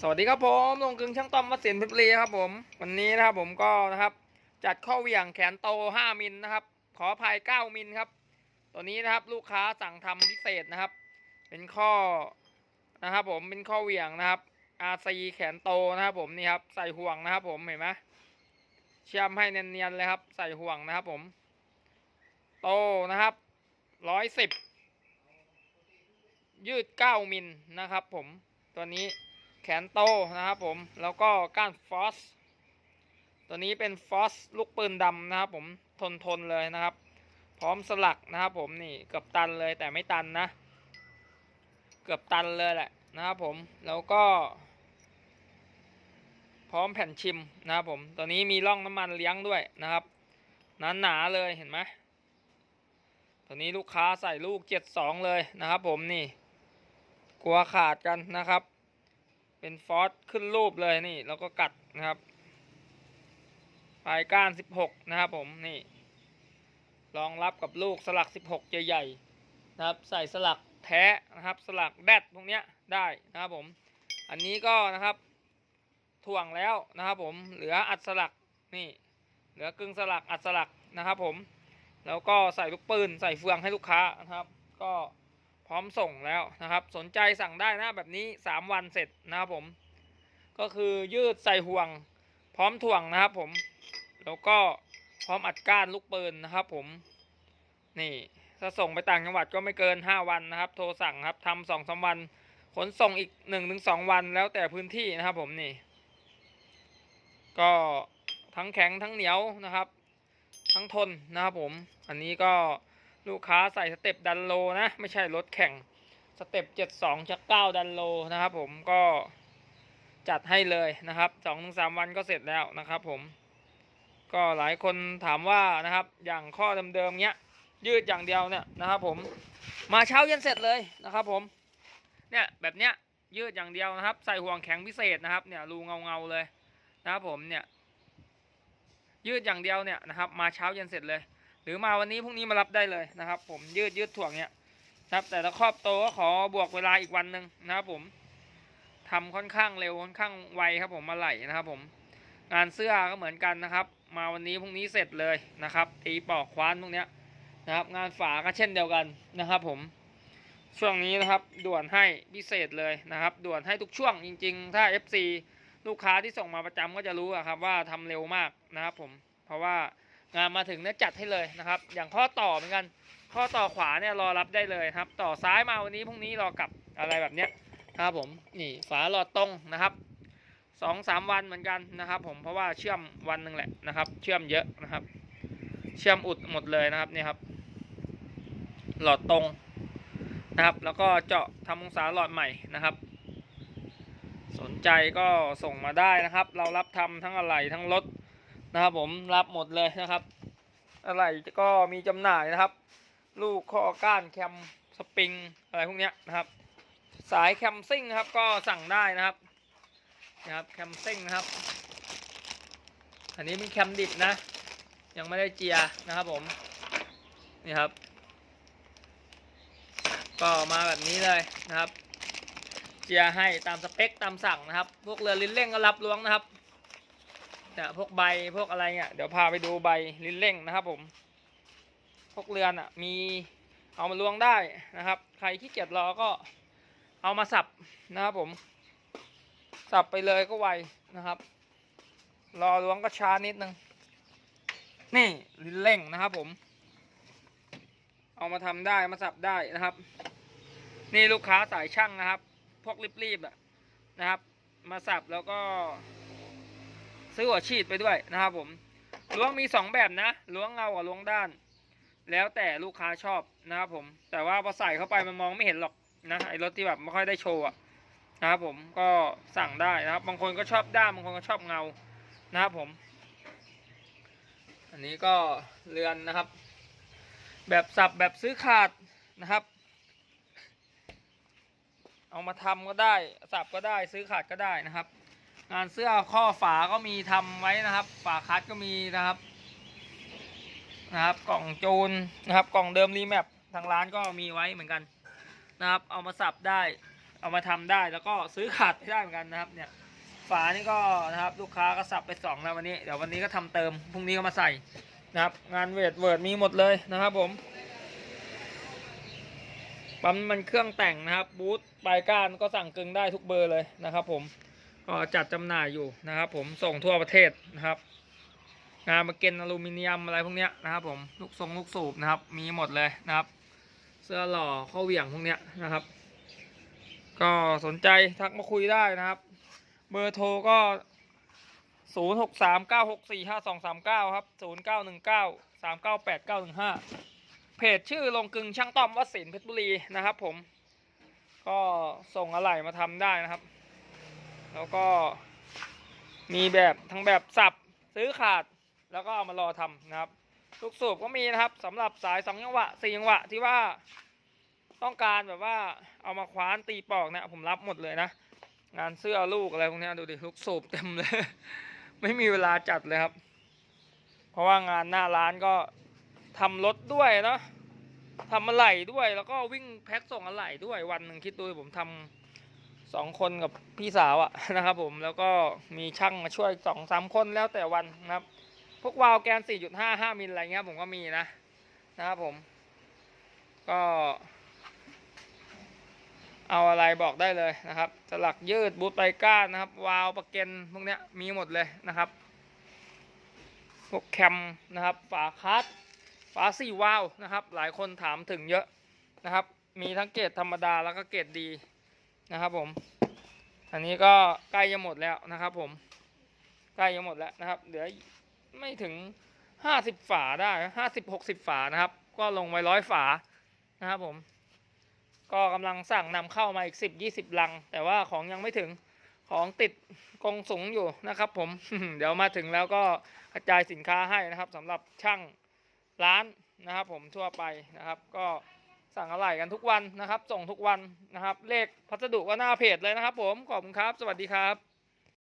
สวัสดีครับผมลงกึ่งช่างต้อมวัดสินเพชรบุรีครับผม วันนี้นะครับผมก็นะครับ จัดข้อเหวี่ยงแขนโต 5 มิลนะครับ ขออภัย 9 มิลครับ ตัวนี้นะครับลูกค้าสั่งทำพิเศษนะครับ เป็นข้อนะครับผมเป็นข้อเหวี่ยงนะครับ RC แขนโตนะครับผมนี่ครับใส่ห่วงนะครับ ผมเห็นไหมเชื่อมให้เนียนๆเลยครับ ใส่ห่วงนะครับผม โตนะครับร้อยสิบยืด 9 มิลนะครับ ผมตัวนี้ แขนโตนะครับผม แล้วก็ก้านฟอส ตัวนี้เป็นฟอสลูกปืนดำนะครับผม ทนทนเลยนะครับ พร้อมสลักนะครับผมนี่เกือบตันเลยแต่ไม่ตันนะ เกือบตันเลยแหละนะครับผม แล้วก็ พร้อมแผ่นชิมนะครับผม ตัวนี้มีร่องน้ำมันเลี้ยงด้วยนะครับ หนาๆเลยเห็นไหมตัวนี้ลูกค้าใส่ลูก 72 เลยนะครับผมนี่ กลัวขาดกันนะครับ เป็นฟอสขึ้นรูปเลยนี่แล้วก็กัดนะครับปลายก้าน 16 นะครับผมนี่รองรับกับลูกสลัก 16 ใหญ่ๆนะครับ ใส่สลักแท้นะครับสลักแดดพวกเนี้ยได้นะครับผม อันนี้ก็นะครับถ่วงแล้วนะครับผมเหลืออัดสลักนี่เหลือกึ่งสลักอัดสลักนะครับผม แล้วก็ใส่ลูกปืนใส่เฟืองให้ลูกค้านะครับ ก็ พร้อมส่งแล้วนะครับ สนใจสั่งได้นะแบบนี้ 3 วันเสร็จนะครับผม ก็คือยืดใส่ห่วง พร้อมถ่วงนะครับผม แล้วก็พร้อมอัดก้านลูกปืนนะครับผม นี่ถ้าส่งไปต่างจังหวัดก็ไม่เกิน 5 วันนะครับ โทรสั่งครับทำสองสามวัน ขนส่งอีก1นถึงสวันแล้วแต่พื้นที่นะครับผมนี่ ก็ทั้งแข็งทั้งเหนียวนะครับ ทั้งทนนะครับผม อันนี้ก็ ลูกค้าใส่สเต็ปดันโลนะ ไม่ใช่รถแข่งสเต็ป72ชัก9ดันโลนะครับผมก็จัดให้เลยนะครับ2-3วันก็เสร็จแล้วนะครับผม ก็หลายคนถามว่านะครับอย่างข้อเดิมๆเนี้ย ยืดอย่างเดียวเนี่ยนะครับผมมาเช้าเย็นเสร็จเลยนะครับผมเนี่ยแบบเนี้ยยืดอย่างเดียวนะครับ ใส่ห่วงแข็งพิเศษนะครับเนี่ยรูเงาเงาๆเลยนะครับผมเนี่ยยืดอย่างเดียวเนี่ยนะครับมาเช้าเย็นเสร็จเลย หรือมาวันนี้พรุ่งนี้มารับได้เลยนะครับ ผมยืดยืดถ่วงเนี่ยนะครับแต่ละครอบโตก็ขอบวกเวลาอีกวันหนึ่งนะครับผมทำค่อนข้างเร็วค่อนข้างไวครับผมมาไหลนะครับผมงานเสื้อก็เหมือนกันนะครับ มาวันนี้พรุ่งนี้เสร็จเลยนะครับตีปอกคว้านพวกเนี้ยนะครับงานฝาก็เช่นเดียวกันนะครับ ผมช่วงนี้นะครับด่วนให้พิเศษเลยนะครับ ด่วนให้ทุกช่วงจริง ๆ ถ้า FC ลูกค้าที่ส่งมาประจำก็จะรู้ครับว่าทำเร็วมากนะครับผมเพราะว่า งานมาถึงเนี่ยจัดให้เลยนะครับ อย่างข้อต่อเหมือนกัน ข้อต่อขวาเนี่ยรอรับได้เลยครับ ต่อซ้ายมาวันนี้พรุ่งนี้รอกลับอะไรแบบเนี้ยนะครับผมนี่ฝาหลอดตรงนะครับสองสามวันเหมือนกันนะครับ ผมเพราะว่าเชื่อมวันหนึ่งแหละนะครับ เชื่อมเยอะนะครับ เชื่อมอุดหมดเลยนะครับนี่ครับ หลอดตรงนะครับ แล้วก็เจาะทำองศาหลอดใหม่นะครับ สนใจก็ส่งมาได้นะครับ เรารับทำทั้งอะไหล่ทั้งรถ นะครับผมรับหมดเลยนะครับ อะไหล่ก็มีจำหน่ายนะครับ ลูกข้อก้านแคมสปริงอะไรพวกเนี้ยนะครับ สายแคมซิ่งนะครับก็สั่งได้นะครับนะครับแคมซิ่งนะครับ อันนี้เป็นแคมดิบนะ ยังไม่ได้เจียนะครับผมนี่ครับ ก็มาแบบนี้เลยนะครับ เจียให้ตามสเปคตามสั่งนะครับ พวกเรือลิ้นเร่งก็รับล้วงนะครับ นี่ยพวกใบพวกอะไรเนี่ยเดี๋ยวพาไปดูใบลิ้นเร่งนะครับ ผม พวกเรือนอะ มีเอามาลวงได้นะครับ ใครขี้เกียจรอก็เอามาสับนะครับ ผม สับไปเลยก็ไวนะครับ รอลวงก็ช้านิดนึงนี่ลิ้นเร่งนะครับ ผม เอามาทำได้มาสับได้นะครับ นี่ลูกค้าสายช่างนะครับ พวกรีบๆอะนะครับ มาสับแล้วก็ ซื้อหัวฉีดไปด้วยนะครับผมล้วงมีสองแบบนะล้วงเงากับล้วงด้าน แล้วแต่ลูกค้าชอบนะครับผม แต่ว่าพอใส่เข้าไปมันมองไม่เห็นหรอกนะไอ้รถที่แบบไม่ค่อยได้โชว์อะนะครับผมก็สั่งได้นะครับ บางคนก็ชอบด้านบางคนก็ชอบเงานะครับผม อันนี้ก็เรือนนะครับ แบบสับแบบซื้อขาดนะครับ เอามาทำก็ได้ สับก็ได้ซื้อขาดก็ได้นะครับ งานเสื้อข้อฝาก็มีทำไว้นะครับ ฝาคัดก็มีนะครับนะครับ กล่องจูนนะครับ กล่องเดิมรีแมปทางร้านก็มีไว้เหมือนกันนะครับ เอามาสับได้ เอามาทำได้แล้วก็ซื้อขาดไปได้เหมือนกันนะครับ เนี่ยฝานี่ก็นะครับลูกค้าก็สับไปสองแล้ววันนี้เดี๋ยววันนี้ก็ทำเติมพรุ่งนี้ก็มาใส่นะครับ งานเวทเวิร์ดมีหมดเลยนะครับผมปั๊มมันเครื่องแต่งนะครับบูทปลายก้านก็สั่งกึงได้ทุกเบอร์เลยนะครับผม จัดจำหน่ายอยู่นะครับ ผมส่งทั่วประเทศนะครับงานมาเกนอลูมิเนียมอะไรพวกเนี้ยนะครับ ผมลูกทรงลูกสูบนะครับ มีหมดเลยนะครับ เสื้อหล่อข้อเหวี่ยงพวกเนี้ยนะครับ ก็สนใจทักมาคุยได้นะครับ เบอร์โทรก็0 6 3 9 6 4 5 2 3 9ครับ0 9 1 9 3 9 8 9 1 5เพจชื่อลงกึงช่างต้อมวัดสินเพชรบุรีนะครับ ผม ก็ส่งอะไหล่มาทำได้นะครับ แล้วก็มีแบบทั้งแบบสับซื้อขาดแล้วก็เอามารอทำนะครับลูกสูบก็มีนะครับสำหรับสายสองจังหวะสี่จังหวะที่ว่าต้องการแบบว่าเอามาคว้านตีปอกเนี่ยผมรับหมดเลยนะ งานเสื้อลูกอะไรพวกนี้ดูดิลูกสูบเต็มเลย ไม่มีเวลาจัดเลยครับ เพราะว่างานหน้าร้านก็ทำรถด้วยเนาะทำอะไหล่ด้วยแล้วก็วิ่งแพ็คส่งอะไหล่ด้วยวันหนึ่งคิดดูผมทำ สองคนกับพี่สาวอะนะครับผมแล้วก็มีช่างมาช่วยสองสามคนแล้วแต่วันนะครับ พวกวาล์วแกน 4.5 5มิลอะไรเงี้ยผมก็มีนะนะครับผม ก็ เอาอะไรบอกได้เลยนะครับสลักยืดบูทไปก้านะครับ วาล์วประเก็นพวกเนี้ยมีหมดเลยนะครับพวกแคมนะครับฝาคัสฝาสี่วาล์วนะครับ หลายคนถามถึงเยอะนะครับ มีทั้งเกรดธรรมดาแล้วก็เกรดดี นะครับผม อันนี้ก็ใกล้จะหมดแล้วนะครับ ผม ใกล้จะหมดแล้วนะครับ เหลือไม่ถึงห้าสิบฝาได้ห้าสิบหกสิบฝานะครับ ก็ลงไว้ร้อยฝานะครับผม ก็กำลังสั่งนำเข้ามาอีกสิบยี่สิบลัง แต่ว่าของยังไม่ถึงของติดกงสูงอยู่นะครับ ผม เดี๋ยวมาถึงแล้วก็กระจายสินค้าให้นะครับสำหรับช่างร้านนะครับ ผมทั่วไปนะครับ ก็ สั่งอะไหล่กันทุกวันนะครับ ส่งทุกวันนะครับ เลขพัสดุก็หน้าเพจเลยนะครับ ผมขอบคุณครับ สวัสดีครับ